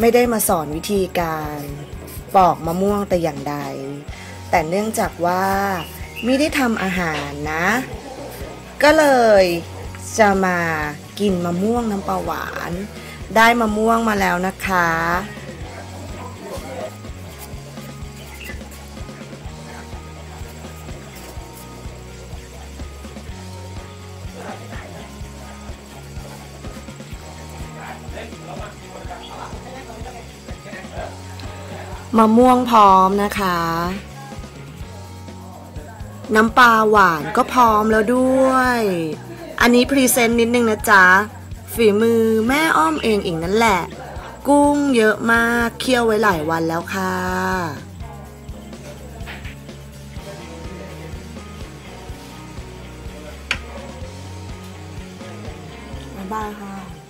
ไม่ได้มาสอนวิธีการปอกมะม่วงแต่อย่างใด แต่เนื่องจากว่าไม่ได้ทำอาหารนะ ก็เลยจะมากินมะม่วงน้ำปลาหวาน ได้มะม่วงมาแล้วนะคะ มะม่วงพร้อมนะคะ น้ำปลาหวานก็พร้อมแล้วด้วย อันนี้พรีเซนต์นิดนึงนะจ๊ะ ฝีมือแม่อ้อมเองเองนั่นแหละ กุ้งเยอะมากเคี่ยวไว้หลายวันแล้วค่ะ บ๊ายบายค่ะ